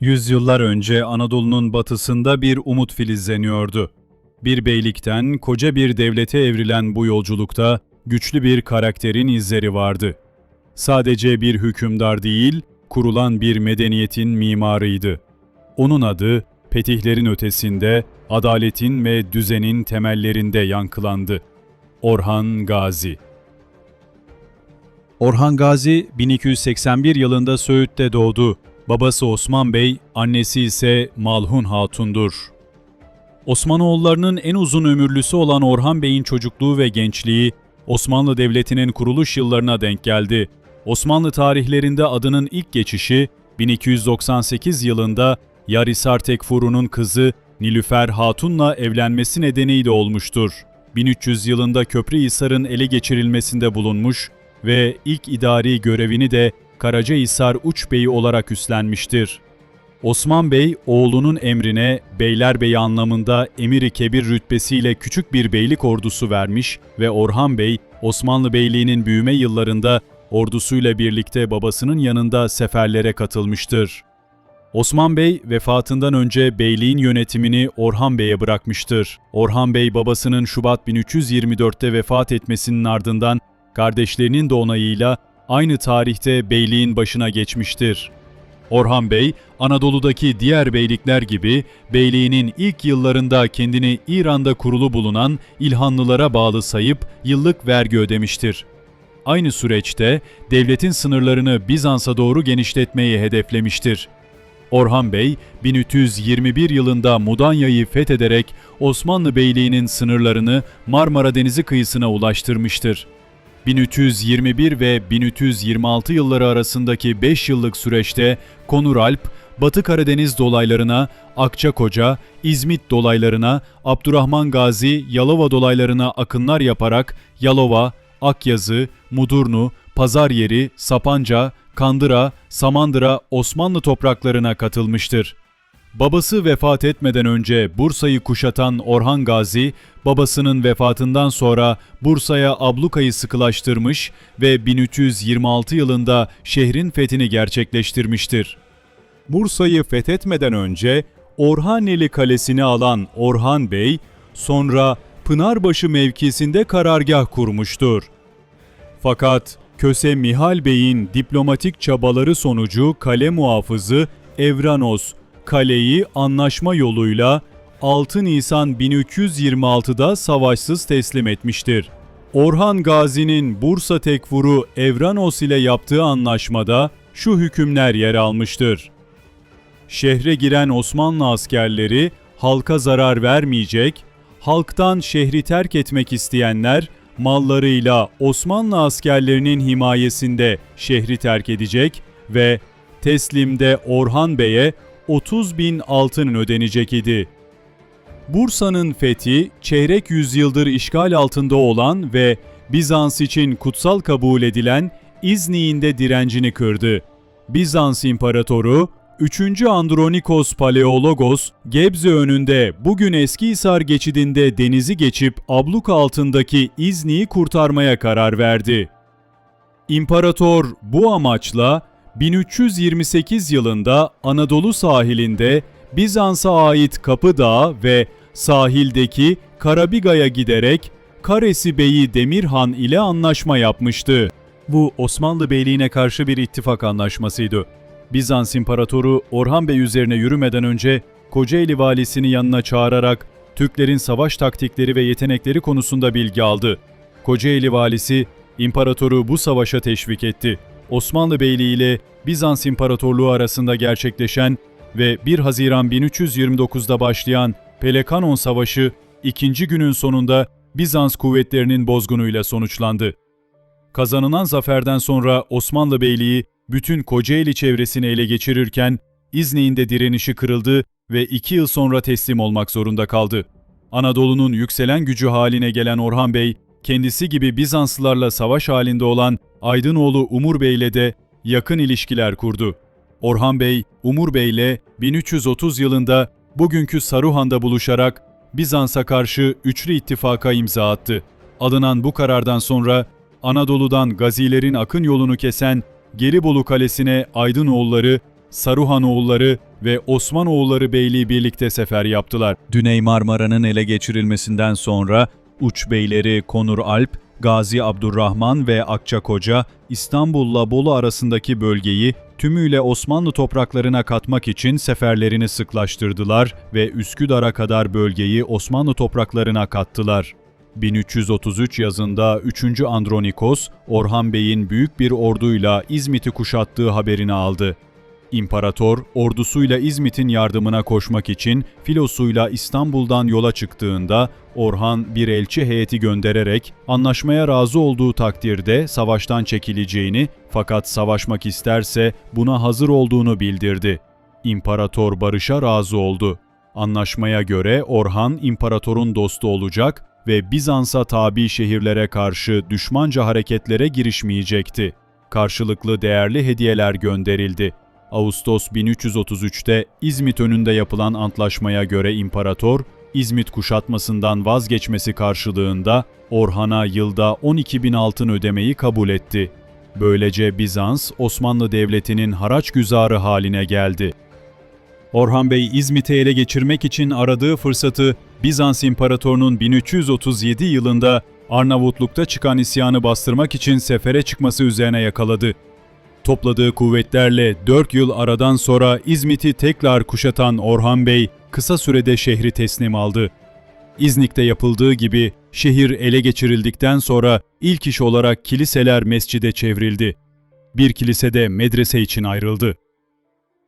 Yüzyıllar önce Anadolu'nun batısında bir umut filizleniyordu. Bir beylikten koca bir devlete evrilen bu yolculukta güçlü bir karakterin izleri vardı. Sadece bir hükümdar değil, kurulan bir medeniyetin mimarıydı. Onun adı petihlerin ötesinde, adaletin ve düzenin temellerinde yankılandı. Orhan Gazi Orhan Gazi 1281 yılında Söğüt'te doğdu. Babası Osman Bey, annesi ise Malhun Hatun'dur. Osmanoğullarının en uzun ömürlüsü olan Orhan Bey'in çocukluğu ve gençliği Osmanlı Devleti'nin kuruluş yıllarına denk geldi. Osmanlı tarihlerinde adının ilk geçişi 1298 yılında Yarisar Tekfuru'nun kızı Nilüfer Hatun'la evlenmesi nedeniyle olmuştur. 1300 yılında Köprühisar'ın ele geçirilmesinde bulunmuş ve ilk idari görevini de Karacahisar Uç Beyi olarak üstlenmiştir. Osman Bey oğlunun emrine Beylerbeyi anlamında Emir-i Kebir rütbesiyle küçük bir beylik ordusu vermiş ve Orhan Bey Osmanlı Beyliği'nin büyüme yıllarında ordusuyla birlikte babasının yanında seferlere katılmıştır. Osman Bey vefatından önce beyliğin yönetimini Orhan Bey'e bırakmıştır. Orhan Bey babasının Şubat 1324'te vefat etmesinin ardından kardeşlerinin de onayıyla aynı tarihte beyliğin başına geçmiştir. Orhan Bey, Anadolu'daki diğer beylikler gibi beyliğinin ilk yıllarında kendini İran'da kurulu bulunan İlhanlılara bağlı sayıp yıllık vergi ödemiştir. Aynı süreçte devletin sınırlarını Bizans'a doğru genişletmeyi hedeflemiştir. Orhan Bey, 1321 yılında Mudanya'yı fethederek Osmanlı Beyliği'nin sınırlarını Marmara Denizi kıyısına ulaştırmıştır. 1321 ve 1326 yılları arasındaki 5 yıllık süreçte Konuralp, Batı Karadeniz dolaylarına, Akçakoca, İzmit dolaylarına, Abdurrahman Gazi, Yalova dolaylarına akınlar yaparak Yalova, Akyazı, Mudurnu, Pazaryeri, Sapanca, Kandıra, Samandıra Osmanlı topraklarına katılmıştır. Babası vefat etmeden önce Bursa'yı kuşatan Orhan Gazi, babasının vefatından sonra Bursa'ya ablukayı sıkılaştırmış ve 1326 yılında şehrin fethini gerçekleştirmiştir. Bursa'yı fethetmeden önce Orhaneli Kalesi'ni alan Orhan Bey, sonra Pınarbaşı mevkisinde karargah kurmuştur. Fakat Köse Mihal Bey'in diplomatik çabaları sonucu kale muhafızı Evranos kaleyi anlaşma yoluyla 6 Nisan 1326'da savaşsız teslim etmiştir. Orhan Gazi'nin Bursa Tekfuru Evranos ile yaptığı anlaşmada şu hükümler yer almıştır. Şehre giren Osmanlı askerleri halka zarar vermeyecek, halktan şehri terk etmek isteyenler mallarıyla Osmanlı askerlerinin himayesinde şehri terk edecek ve teslimde Orhan Bey'e 30 bin altın ödenecek idi. Bursa'nın fethi, çeyrek yüzyıldır işgal altında olan ve Bizans için kutsal kabul edilen İznik'inde direncini kırdı. Bizans İmparatoru 3. Andronikos Paleologos, Gebze önünde bugün Eskihisar geçidinde denizi geçip abluk altındaki İznik'i kurtarmaya karar verdi. İmparator bu amaçla 1328 yılında Anadolu sahilinde Bizans'a ait Kapı Dağı ve sahildeki Karabiga'ya giderek Karesi Bey'i Demirhan ile anlaşma yapmıştı. Bu Osmanlı Beyliğine karşı bir ittifak anlaşmasıydı. Bizans İmparatoru Orhan Bey üzerine yürümeden önce Kocaeli valisini yanına çağırarak Türklerin savaş taktikleri ve yetenekleri konusunda bilgi aldı. Kocaeli valisi imparatoru bu savaşa teşvik etti. Osmanlı Beyliği ile Bizans İmparatorluğu arasında gerçekleşen ve 1 Haziran 1329'da başlayan Pelekanon Savaşı ikinci günün sonunda Bizans kuvvetlerinin bozgunuyla sonuçlandı. Kazanılan zaferden sonra Osmanlı Beyliği bütün Kocaeli çevresini ele geçirirken İznik'in de direnişi kırıldı ve iki yıl sonra teslim olmak zorunda kaldı. Anadolu'nun yükselen gücü haline gelen Orhan Bey, kendisi gibi Bizanslılarla savaş halinde olan Aydınoğlu Umur Bey ile de yakın ilişkiler kurdu. Orhan Bey, Umur Bey ile 1330 yılında bugünkü Saruhan'da buluşarak Bizans'a karşı üçlü ittifaka imza attı. Alınan bu karardan sonra Anadolu'dan gazilerin akın yolunu kesen Gelibolu Kalesi'ne Aydınoğulları, Saruhanoğulları ve Osmanoğulları Beyliği birlikte sefer yaptılar. Güney Marmara'nın ele geçirilmesinden sonra Uç Beyleri Konur Alp, Gazi Abdurrahman ve Akçakoca İstanbul'la Bolu arasındaki bölgeyi tümüyle Osmanlı topraklarına katmak için seferlerini sıklaştırdılar ve Üsküdar'a kadar bölgeyi Osmanlı topraklarına kattılar. 1333 yazında 3. Andronikos, Orhan Bey'in büyük bir orduyla İzmit'i kuşattığı haberini aldı. İmparator, ordusuyla İzmit'in yardımına koşmak için filosuyla İstanbul'dan yola çıktığında Orhan bir elçi heyeti göndererek anlaşmaya razı olduğu takdirde savaştan çekileceğini fakat savaşmak isterse buna hazır olduğunu bildirdi. İmparator barışa razı oldu. Anlaşmaya göre Orhan imparatorun dostu olacak ve Bizans'a tabi şehirlere karşı düşmanca hareketlere girişmeyecekti. Karşılıklı değerli hediyeler gönderildi. Ağustos 1333'te İzmit önünde yapılan antlaşmaya göre imparator, İzmit kuşatmasından vazgeçmesi karşılığında Orhan'a yılda 12 bin altın ödemeyi kabul etti. Böylece Bizans, Osmanlı Devleti'nin haraç güzarı haline geldi. Orhan Bey İzmit'i ele geçirmek için aradığı fırsatı Bizans İmparatorunun 1337 yılında Arnavutluk'ta çıkan isyanı bastırmak için sefere çıkması üzerine yakaladı. Topladığı kuvvetlerle 4 yıl aradan sonra İzmit'i tekrar kuşatan Orhan Bey kısa sürede şehri teslim aldı. İznik'te yapıldığı gibi şehir ele geçirildikten sonra ilk iş olarak kiliseler mescide çevrildi. Bir kilisede medrese için ayrıldı.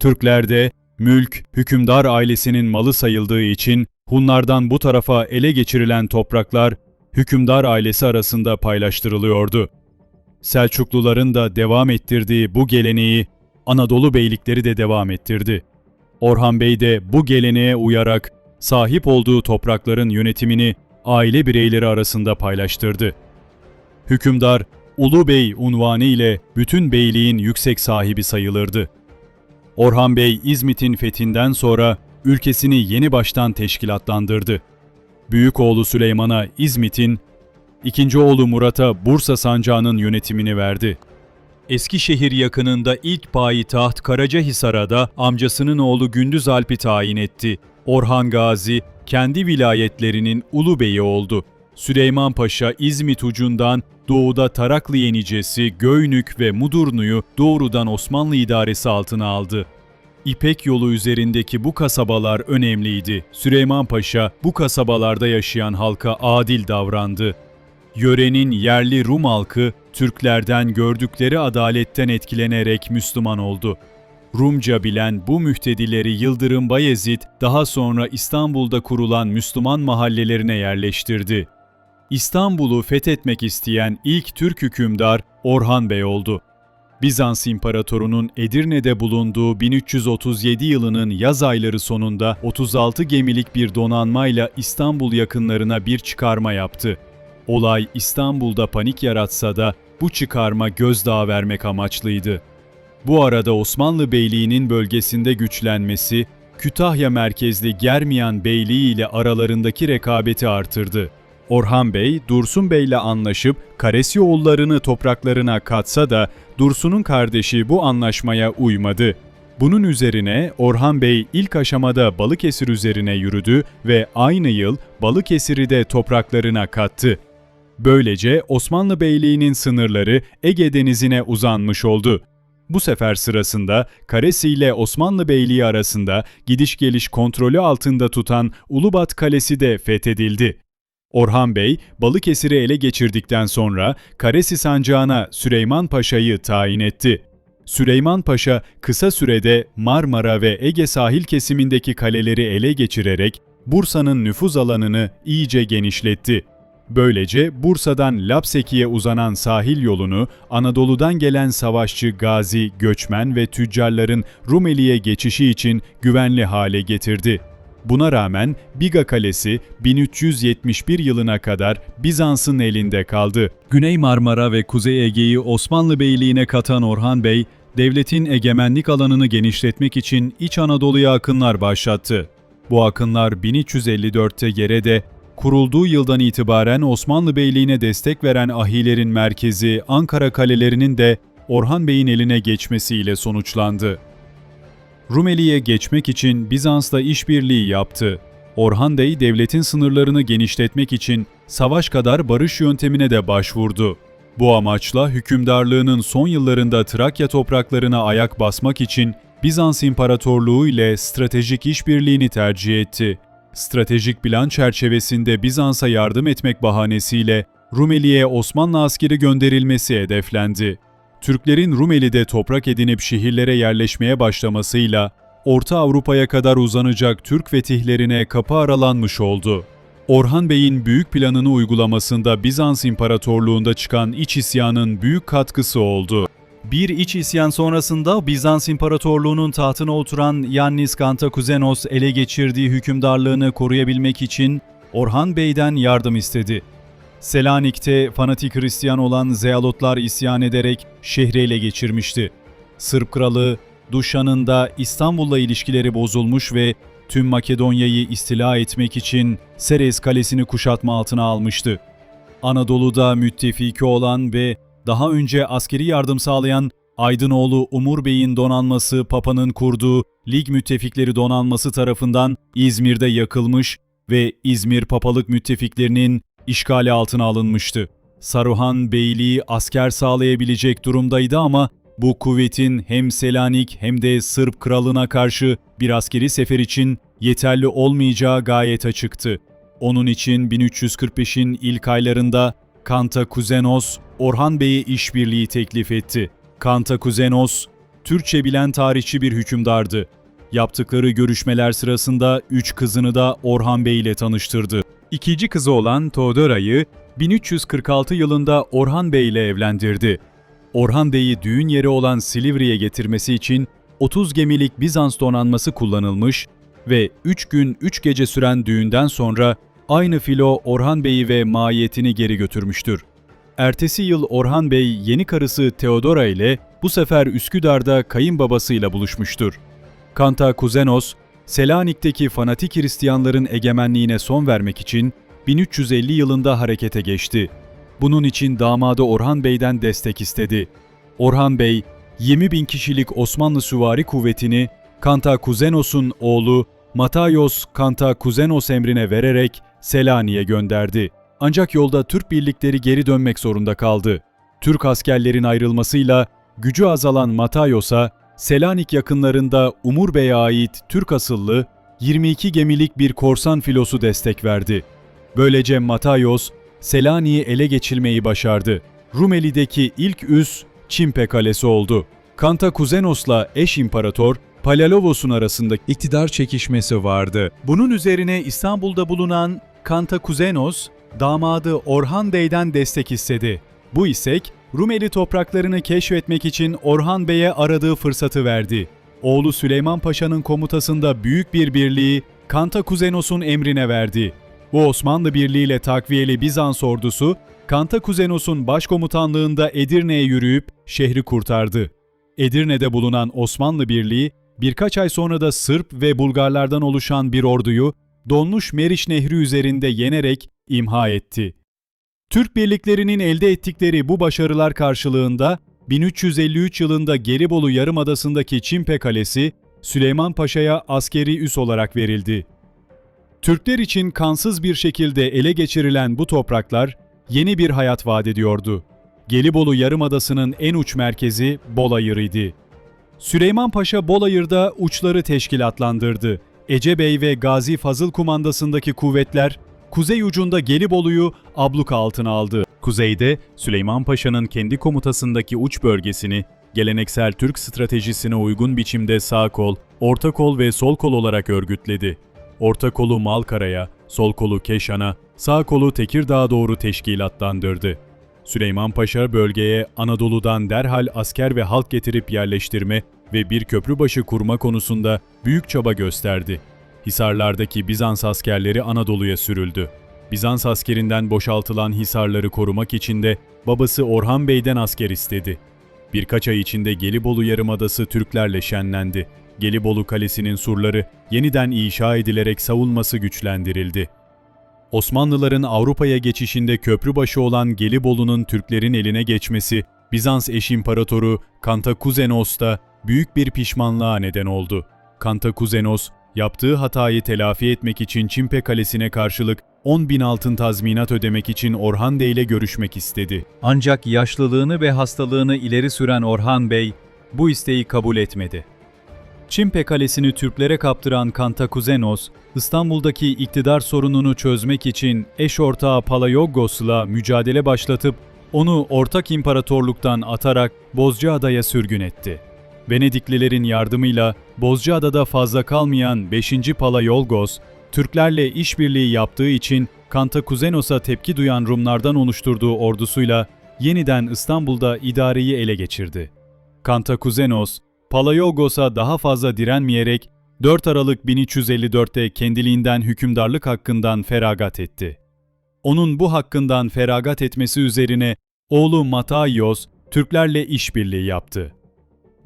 Türklerde mülk hükümdar ailesinin malı sayıldığı için Hunlardan bu tarafa ele geçirilen topraklar hükümdar ailesi arasında paylaştırılıyordu. Selçukluların da devam ettirdiği bu geleneği Anadolu beylikleri de devam ettirdi. Orhan Bey de bu geleneğe uyarak sahip olduğu toprakların yönetimini aile bireyleri arasında paylaştırdı. Hükümdar Ulu Bey unvanı ile bütün beyliğin yüksek sahibi sayılırdı. Orhan Bey İzmit'in fethinden sonra ülkesini yeni baştan teşkilatlandırdı. Büyük oğlu Süleyman'a İzmit'in, ikinci oğlu Murat'a Bursa sancağının yönetimini verdi. Eskişehir yakınında ilk payitaht Karacahisar'a da amcasının oğlu Gündüz Alp'i tayin etti. Orhan Gazi kendi vilayetlerinin ulu beyi oldu. Süleyman Paşa İzmit ucundan doğuda Taraklı Yenicesi, Göynük ve Mudurnu'yu doğrudan Osmanlı idaresi altına aldı. İpek yolu üzerindeki bu kasabalar önemliydi. Süleyman Paşa bu kasabalarda yaşayan halka adil davrandı. Yörenin yerli Rum halkı Türklerden gördükleri adaletten etkilenerek Müslüman oldu. Rumca bilen bu mühtedileri Yıldırım Bayezid daha sonra İstanbul'da kurulan Müslüman mahallelerine yerleştirdi. İstanbul'u fethetmek isteyen ilk Türk hükümdar Orhan Bey oldu. Bizans İmparatoru'nun Edirne'de bulunduğu 1337 yılının yaz ayları sonunda 36 gemilik bir donanmayla İstanbul yakınlarına bir çıkarma yaptı. Olay İstanbul'da panik yaratsa da bu çıkarma gözdağı vermek amaçlıydı. Bu arada Osmanlı Beyliği'nin bölgesinde güçlenmesi, Kütahya merkezli Germiyan Beyliği ile aralarındaki rekabeti artırdı. Orhan Bey, Dursun Bey ile anlaşıp Karesyoğullarını topraklarına katsa da Dursun'un kardeşi bu anlaşmaya uymadı. Bunun üzerine Orhan Bey ilk aşamada Balıkesir üzerine yürüdü ve aynı yıl Balıkesir'i de topraklarına kattı. Böylece Osmanlı Beyliği'nin sınırları Ege Denizi'ne uzanmış oldu. Bu sefer sırasında Karesi ile Osmanlı Beyliği arasında gidiş geliş kontrolü altında tutan Ulubat Kalesi de fethedildi. Orhan Bey, Balıkesir'i ele geçirdikten sonra Karesi sancağına Süleyman Paşa'yı tayin etti. Süleyman Paşa kısa sürede Marmara ve Ege sahil kesimindeki kaleleri ele geçirerek Bursa'nın nüfuz alanını iyice genişletti. Böylece Bursa'dan Lapseki'ye uzanan sahil yolunu Anadolu'dan gelen savaşçı, gazi, göçmen ve tüccarların Rumeli'ye geçişi için güvenli hale getirdi. Buna rağmen Biga Kalesi 1371 yılına kadar Bizans'ın elinde kaldı. Güney Marmara ve Kuzey Ege'yi Osmanlı Beyliğine katan Orhan Bey, devletin egemenlik alanını genişletmek için İç Anadolu'ya akınlar başlattı. Bu akınlar 1354'te Gere'de, kurulduğu yıldan itibaren Osmanlı Beyliğine destek veren ahilerin merkezi Ankara kalelerinin de Orhan Bey'in eline geçmesiyle sonuçlandı. Rumeli'ye geçmek için Bizans'la işbirliği yaptı. Orhan Bey devletin sınırlarını genişletmek için savaş kadar barış yöntemine de başvurdu. Bu amaçla hükümdarlığının son yıllarında Trakya topraklarına ayak basmak için Bizans İmparatorluğu ile stratejik işbirliğini tercih etti. Stratejik plan çerçevesinde Bizans'a yardım etmek bahanesiyle Rumeli'ye Osmanlı askeri gönderilmesi hedeflendi. Türklerin Rumeli'de toprak edinip şehirlere yerleşmeye başlamasıyla Orta Avrupa'ya kadar uzanacak Türk fetihlerine kapı aralanmış oldu. Orhan Bey'in büyük planını uygulamasında Bizans İmparatorluğu'nda çıkan iç isyanın büyük katkısı oldu. Bir iç isyan sonrasında Bizans İmparatorluğu'nun tahtına oturan Yannis Kantakuzenos ele geçirdiği hükümdarlığını koruyabilmek için Orhan Bey'den yardım istedi. Selanik'te fanatik Hristiyan olan Zealotlar isyan ederek şehri ele geçirmişti. Sırp kralı Duşan'ın da İstanbul'la ilişkileri bozulmuş ve tüm Makedonya'yı istila etmek için Seres Kalesi'ni kuşatma altına almıştı. Anadolu'da müttefiki olan ve daha önce askeri yardım sağlayan Aydınoğlu Umur Bey'in donanması Papa'nın kurduğu Lig Müttefikleri Donanması tarafından İzmir'de yakılmış ve İzmir Papalık müttefiklerinin işgali altına alınmıştı. Saruhan Beyliği asker sağlayabilecek durumdaydı ama bu kuvvetin hem Selanik hem de Sırp kralına karşı bir askeri sefer için yeterli olmayacağı gayet açıktı. Onun için 1345'in ilk aylarında Kantakuzenos, Orhan Bey'e işbirliği teklif etti. Kantakuzenos, Türkçe bilen tarihçi bir hükümdardı. Yaptıkları görüşmeler sırasında üç kızını da Orhan Bey ile tanıştırdı. İkinci kızı olan Teodora'yı 1346 yılında Orhan Bey ile evlendirdi. Orhan Bey'i düğün yeri olan Silivri'ye getirmesi için 30 gemilik Bizans donanması kullanılmış ve 3 gün 3 gece süren düğünden sonra aynı filo Orhan Bey'i ve mahiyetini geri götürmüştür. Ertesi yıl Orhan Bey yeni karısı Teodora ile bu sefer Üsküdar'da kayınbabasıyla buluşmuştur. Kanta Kuzenos, Selanik'teki fanatik Hristiyanların egemenliğine son vermek için 1350 yılında harekete geçti. Bunun için damadı Orhan Bey'den destek istedi. Orhan Bey, 20 bin kişilik Osmanlı süvari kuvvetini Kanta Kuzenos'un oğlu Matayos Kanta Kuzenos emrine vererek Selanik'e gönderdi. Ancak yolda Türk birlikleri geri dönmek zorunda kaldı. Türk askerlerin ayrılmasıyla gücü azalan Matayos'a Selanik yakınlarında Umur Bey'e ait Türk asıllı 22 gemilik bir korsan filosu destek verdi. Böylece Matayos, Selanik'i ele geçirmeyi başardı. Rumeli'deki ilk üs Çimpe Kalesi oldu. Kantakuzenos'la eş imparator Palalovos'un arasında iktidar çekişmesi vardı. Bunun üzerine İstanbul'da bulunan Kantakuzenos, damadı Orhan Bey'den destek istedi. Bu istek, Rumeli topraklarını keşfetmek için Orhan Bey'e aradığı fırsatı verdi. Oğlu Süleyman Paşa'nın komutasında büyük bir birliği Kantakuzenos'un emrine verdi. Bu Osmanlı Birliği ile takviyeli Bizans ordusu, Kantakuzenos'un başkomutanlığında Edirne'ye yürüyüp şehri kurtardı. Edirne'de bulunan Osmanlı Birliği, birkaç ay sonra da Sırp ve Bulgarlardan oluşan bir orduyu Donmuş Meriç Nehri üzerinde yenerek imha etti. Türk birliklerinin elde ettikleri bu başarılar karşılığında 1353 yılında Gelibolu Yarımadası'ndaki Çimpe Kalesi Süleyman Paşa'ya askeri üs olarak verildi. Türkler için kansız bir şekilde ele geçirilen bu topraklar yeni bir hayat vaat ediyordu. Gelibolu Yarımadası'nın en uç merkezi Bolayır'ıydı. Süleyman Paşa Bolayır'da uçları teşkilatlandırdı. Ece Bey ve Gazi Fazıl kumandasındaki kuvvetler kuzey ucunda Gelibolu'yu abluka altına aldı. Kuzeyde Süleyman Paşa'nın kendi komutasındaki uç bölgesini geleneksel Türk stratejisine uygun biçimde sağ kol, orta kol ve sol kol olarak örgütledi. Orta kolu Malkara'ya, sol kolu Keşan'a, sağ kolu Tekirdağ'a doğru teşkilatlandırdı. Süleyman Paşa bölgeye Anadolu'dan derhal asker ve halk getirip yerleştirme ve bir köprübaşı kurma konusunda büyük çaba gösterdi. Hisarlardaki Bizans askerleri Anadolu'ya sürüldü. Bizans askerinden boşaltılan hisarları korumak için de babası Orhan Bey'den asker istedi. Birkaç ay içinde Gelibolu Yarımadası Türklerle şenlendi. Gelibolu Kalesi'nin surları yeniden inşa edilerek savunması güçlendirildi. Osmanlıların Avrupa'ya geçişinde köprübaşı olan Gelibolu'nun Türklerin eline geçmesi, Bizans eş imparatoru Kantakuzenos'ta büyük bir pişmanlığa neden oldu. Kantakuzenos, yaptığı hatayı telafi etmek için Çimpe Kalesi'ne karşılık 10 bin altın tazminat ödemek için Orhan Bey ile görüşmek istedi. Ancak yaşlılığını ve hastalığını ileri süren Orhan Bey bu isteği kabul etmedi. Çimpe Kalesi'ni Türklere kaptıran Kantakuzenos, İstanbul'daki iktidar sorununu çözmek için eş ortağı Palaiologos'la mücadele başlatıp onu ortak imparatorluktan atarak Bozcaada'ya sürgün etti. Venediklilerin yardımıyla Bozcaada'da fazla kalmayan 5. Palaiologos, Türklerle işbirliği yaptığı için Kantakuzenos'a tepki duyan Rumlardan oluşturduğu ordusuyla yeniden İstanbul'da idareyi ele geçirdi. Kantakuzenos, Palaiologos'a daha fazla direnmeyerek 4 Aralık 1354'te kendiliğinden hükümdarlık hakkından feragat etti. Onun bu hakkından feragat etmesi üzerine oğlu Mataios Türklerle işbirliği yaptı.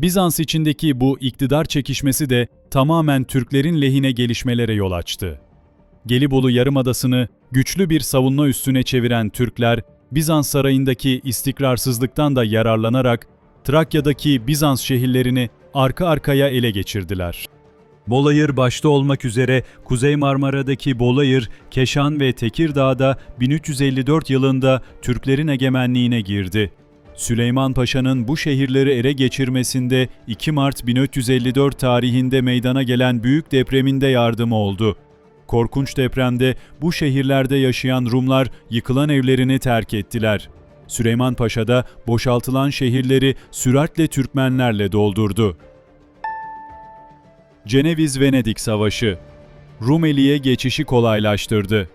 Bizans içindeki bu iktidar çekişmesi de tamamen Türklerin lehine gelişmelere yol açtı. Gelibolu Yarımadası'nı güçlü bir savunma üstüne çeviren Türkler, Bizans sarayındaki istikrarsızlıktan da yararlanarak Trakya'daki Bizans şehirlerini arka arkaya ele geçirdiler. Bolayır başta olmak üzere Kuzey Marmara'daki Bolayır, Keşan ve Tekirdağ'da 1354 yılında Türklerin egemenliğine girdi. Süleyman Paşa'nın bu şehirleri ele geçirmesinde 2 Mart 1454 tarihinde meydana gelen büyük depreminde yardımı oldu. Korkunç depremde bu şehirlerde yaşayan Rumlar yıkılan evlerini terk ettiler. Süleyman Paşa da boşaltılan şehirleri süratle Türkmenlerle doldurdu. Ceneviz-Venedik Savaşı Rumeli'ye geçişi kolaylaştırdı.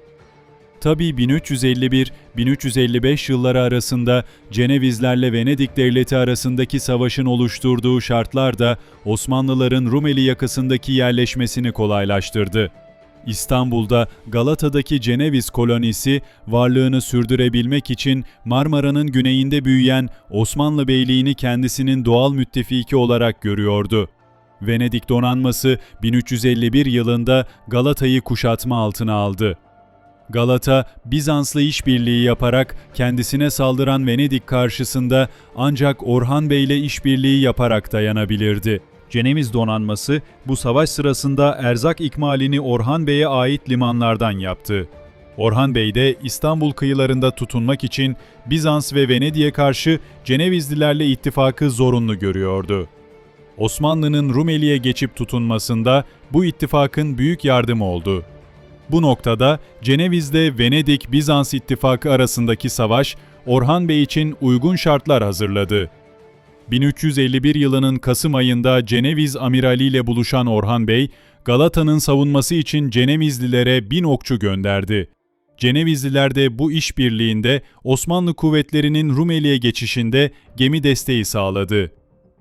Tabi 1351-1355 yılları arasında Cenevizlerle Venedik Devleti arasındaki savaşın oluşturduğu şartlar da Osmanlıların Rumeli yakasındaki yerleşmesini kolaylaştırdı. İstanbul'da Galata'daki Ceneviz kolonisi varlığını sürdürebilmek için Marmara'nın güneyinde büyüyen Osmanlı Beyliğini kendisinin doğal müttefiki olarak görüyordu. Venedik donanması 1351 yılında Galata'yı kuşatma altına aldı. Galata, Bizans'la işbirliği yaparak kendisine saldıran Venedik karşısında ancak Orhan Bey ile işbirliği yaparak dayanabilirdi. Ceneviz donanması bu savaş sırasında erzak ikmalini Orhan Bey'e ait limanlardan yaptı. Orhan Bey de İstanbul kıyılarında tutunmak için Bizans ve Venedik'e karşı Cenevizlilerle ittifakı zorunlu görüyordu. Osmanlı'nın Rumeli'ye geçip tutunmasında bu ittifakın büyük yardımı oldu. Bu noktada Ceneviz'de Venedik-Bizans ittifakı arasındaki savaş Orhan Bey için uygun şartlar hazırladı. 1351 yılının Kasım ayında Ceneviz amirali ile buluşan Orhan Bey, Galata'nın savunması için Cenevizlilere bin okçu gönderdi. Cenevizliler de bu işbirliğinde Osmanlı kuvvetlerinin Rumeli'ye geçişinde gemi desteği sağladı.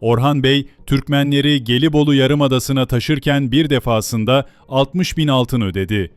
Orhan Bey, Türkmenleri Gelibolu Yarımadası'na taşırken bir defasında 60 bin altın ödedi.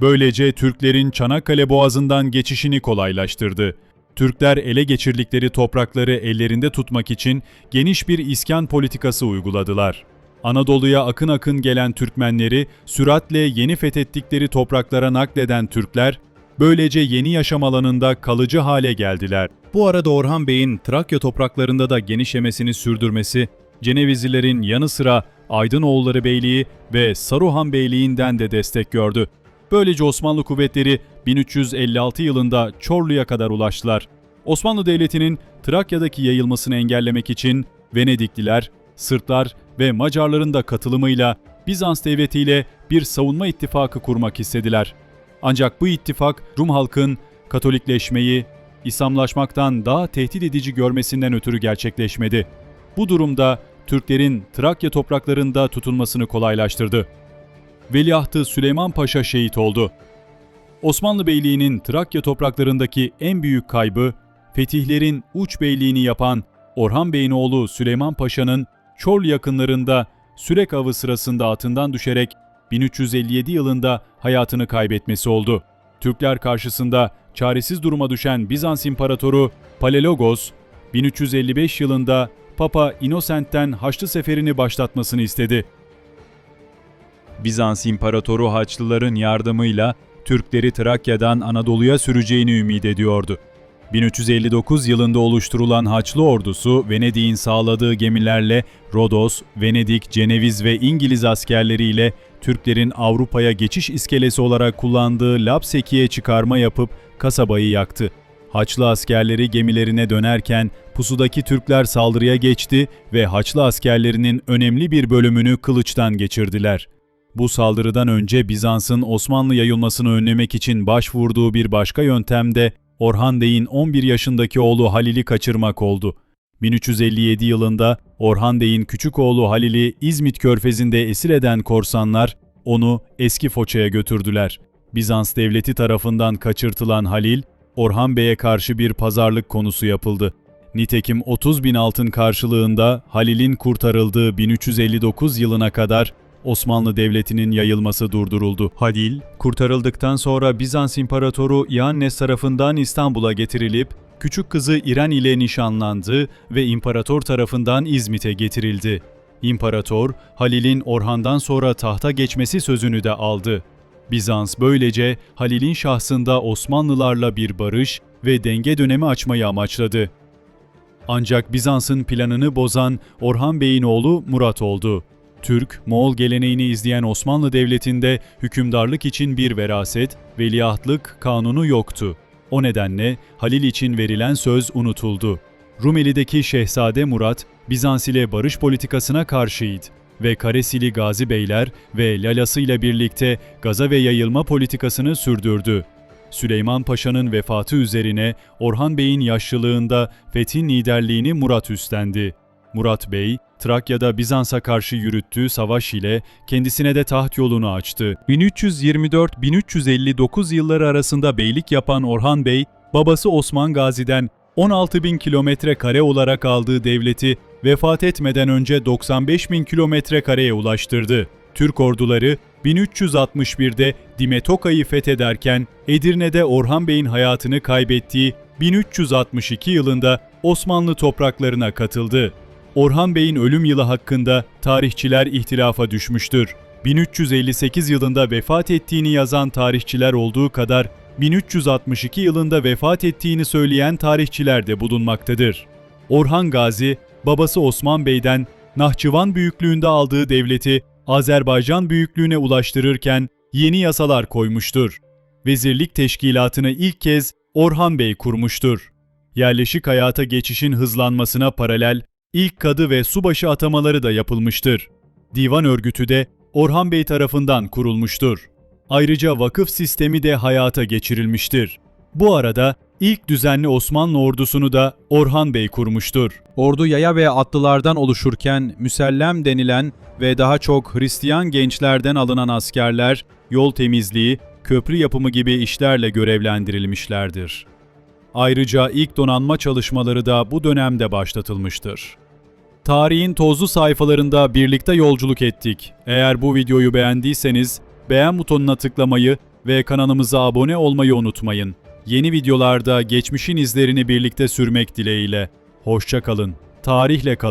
Böylece Türklerin Çanakkale Boğazı'ndan geçişini kolaylaştırdı. Türkler ele geçirdikleri toprakları ellerinde tutmak için geniş bir iskan politikası uyguladılar. Anadolu'ya akın akın gelen Türkmenleri süratle yeni fethettikleri topraklara nakleden Türkler, böylece yeni yaşam alanında kalıcı hale geldiler. Bu arada Orhan Bey'in Trakya topraklarında da genişlemesini sürdürmesi, Cenevizlilerin yanı sıra Aydınoğulları Beyliği ve Saruhan Beyliğinden de destek gördü. Böylece Osmanlı kuvvetleri 1356 yılında Çorlu'ya kadar ulaştılar. Osmanlı Devleti'nin Trakya'daki yayılmasını engellemek için Venedikliler, Sırtlar ve Macarların da katılımıyla Bizans Devleti ile bir savunma ittifakı kurmak istediler. Ancak bu ittifak Rum halkın Katolikleşmeyi, İslamlaşmaktan daha tehdit edici görmesinden ötürü gerçekleşmedi. Bu durumda Türklerin Trakya topraklarında tutulmasını kolaylaştırdı. Veliahtı Süleyman Paşa şehit oldu. Osmanlı Beyliği'nin Trakya topraklarındaki en büyük kaybı, fetihlerin uç beyliğini yapan Orhan Bey'in oğlu Süleyman Paşa'nın Çorlu yakınlarında Sürek avı sırasında atından düşerek 1357 yılında hayatını kaybetmesi oldu. Türkler karşısında çaresiz duruma düşen Bizans İmparatoru Palelogos, 1355 yılında Papa Innocent'ten Haçlı Seferi'ni başlatmasını istedi. Bizans İmparatoru Haçlıların yardımıyla Türkleri Trakya'dan Anadolu'ya süreceğini ümit ediyordu. 1359 yılında oluşturulan Haçlı ordusu Venedik'in sağladığı gemilerle Rodos, Venedik, Ceneviz ve İngiliz askerleriyle Türklerin Avrupa'ya geçiş iskelesi olarak kullandığı Lapseki'ye çıkarma yapıp kasabayı yaktı. Haçlı askerleri gemilerine dönerken pusudaki Türkler saldırıya geçti ve Haçlı askerlerinin önemli bir bölümünü kılıçtan geçirdiler. Bu saldırıdan önce Bizans'ın Osmanlı yayılmasını önlemek için başvurduğu bir başka yöntem de Orhan Bey'in 11 yaşındaki oğlu Halil'i kaçırmak oldu. 1357 yılında Orhan Bey'in küçük oğlu Halil'i İzmit körfezinde esir eden korsanlar onu eski Foça'ya götürdüler. Bizans devleti tarafından kaçırtılan Halil, Orhan Bey'e karşı bir pazarlık konusu yapıldı. Nitekim 30 bin altın karşılığında Halil'in kurtarıldığı 1359 yılına kadar Osmanlı Devleti'nin yayılması durduruldu. Halil, kurtarıldıktan sonra Bizans İmparatoru Iannes tarafından İstanbul'a getirilip küçük kızı İren ile nişanlandı ve imparator tarafından İzmit'e getirildi. İmparator, Halil'in Orhan'dan sonra tahta geçmesi sözünü de aldı. Bizans böylece Halil'in şahsında Osmanlılarla bir barış ve denge dönemi açmayı amaçladı. Ancak Bizans'ın planını bozan Orhan Bey'in oğlu Murat oldu. Türk, Moğol geleneğini izleyen Osmanlı Devleti'nde hükümdarlık için bir veraset, veliahtlık kanunu yoktu. O nedenle Halil için verilen söz unutuldu. Rumeli'deki Şehzade Murat, Bizans ile barış politikasına karşıydı ve Karesili Gazi Beyler ve Lalası ile birlikte gaza ve yayılma politikasını sürdürdü. Süleyman Paşa'nın vefatı üzerine Orhan Bey'in yaşlılığında fethin liderliğini Murat üstlendi. Murat Bey, Trakya'da Bizans'a karşı yürüttüğü savaş ile kendisine de taht yolunu açtı. 1324-1359 yılları arasında beylik yapan Orhan Bey, babası Osman Gazi'den 16 bin kilometre kare olarak aldığı devleti vefat etmeden önce 95 bin kilometre kareye ulaştırdı. Türk orduları 1361'de Dimetoka'yı fethederken Edirne'de Orhan Bey'in hayatını kaybettiği 1362 yılında Osmanlı topraklarına katıldı. Orhan Bey'in ölüm yılı hakkında tarihçiler ihtilafa düşmüştür. 1358 yılında vefat ettiğini yazan tarihçiler olduğu kadar 1362 yılında vefat ettiğini söyleyen tarihçiler de bulunmaktadır. Orhan Gazi, babası Osman Bey'den Nahçıvan büyüklüğünde aldığı devleti Azerbaycan büyüklüğüne ulaştırırken yeni yasalar koymuştur. Vezirlik teşkilatını ilk kez Orhan Bey kurmuştur. Yerleşik hayata geçişin hızlanmasına paralel ilk kadı ve subaşı atamaları da yapılmıştır. Divan örgütü de Orhan Bey tarafından kurulmuştur. Ayrıca vakıf sistemi de hayata geçirilmiştir. Bu arada ilk düzenli Osmanlı ordusunu da Orhan Bey kurmuştur. Ordu yaya ve atlılardan oluşurken müsellem denilen ve daha çok Hristiyan gençlerden alınan askerler yol temizliği, köprü yapımı gibi işlerle görevlendirilmişlerdir. Ayrıca ilk donanma çalışmaları da bu dönemde başlatılmıştır. Tarihin tozlu sayfalarında birlikte yolculuk ettik. Eğer bu videoyu beğendiyseniz beğen butonuna tıklamayı ve kanalımıza abone olmayı unutmayın. Yeni videolarda geçmişin izlerini birlikte sürmek dileğiyle. Hoşça kalın. Tarihle kalın.